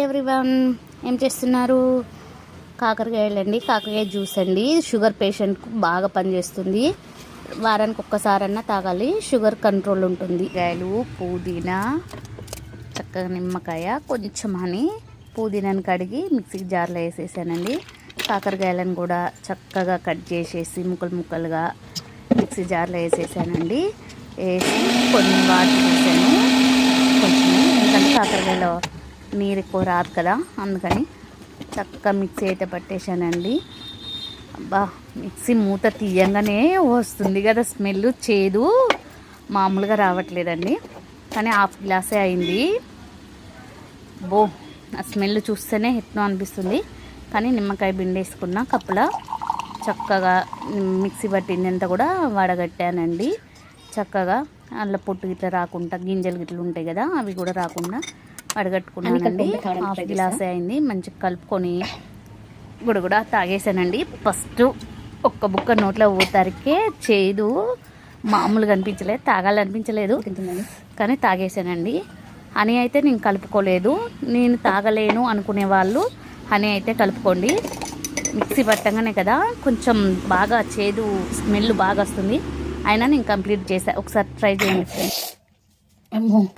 Everyone ఏం చేస్తున్నారు? కాకరకాయలండి కాకరకాయ జ్యూస్ అండి. షుగర్ పేషెంట్కు బాగా పనిచేస్తుంది. వారానికి ఒక్కసారన్నా తాగాలి. షుగర్ కంట్రోల్ ఉంటుంది. కాయలు పుదీనా చక్కగా నిమ్మకాయ కొంచెం అని పుదీనాను కడిగి మిక్సీ జార్లో వేసేసానండి. కాకరకాయలను కూడా చక్కగా కట్ చేసేసి ముక్కలు ముక్కలుగా మిక్సీ జార్లో వేసేసానండి. వేసి కొన్ని వాటర్ వేసాను. కొంచెం ఎందుకంటే కాకరకాయలో నీరు ఎక్కువ రాదు కదా అందుకని చక్కగా మిక్సీ అయితే పట్టేశానండి. అబ్బా మిక్సీ మూత తీయంగానే వస్తుంది కదా స్మెల్ చేదు మామూలుగా రావట్లేదండి. కానీ హాఫ్ గ్లాసే అయింది. బో ఆ స్మెల్ చూస్తేనే ఎట్నో అనిపిస్తుంది. కానీ నిమ్మకాయ బిండేసుకున్న కప్పులో చక్కగా మిక్సీ పట్టిందంతా కూడా వడగట్టానండి. చక్కగా అందులో పొట్టు గిట్ల రాకుండా గింజలు గిట్లు ఉంటాయి కదా అవి కూడా రాకుండా వడగట్టుకున్నానండి హాఫ్ గ్లాసే అయింది. మంచిగా కలుపుకొని గుడగుడ తాగేసానండి. ఫస్ట్ ఒక్క బుక్క నోట్లో ఊతారికే చేదు మామూలుగా అనిపించలేదు తాగాలనిపించలేదు. కానీ తాగేసానండి. హనీ అయితే నేను కలుపుకోలేదు. నేను తాగలేను అనుకునే వాళ్ళు హనీ అయితే కలుపుకోండి. మిక్సీ పట్టంగానే కదా కొంచెం బాగా చేదు స్మెల్ బాగా వస్తుంది. అయినా నేను కంప్లీట్ చేసా. ఒకసారి ట్రై చేయండి. ఫ్రెండ్స్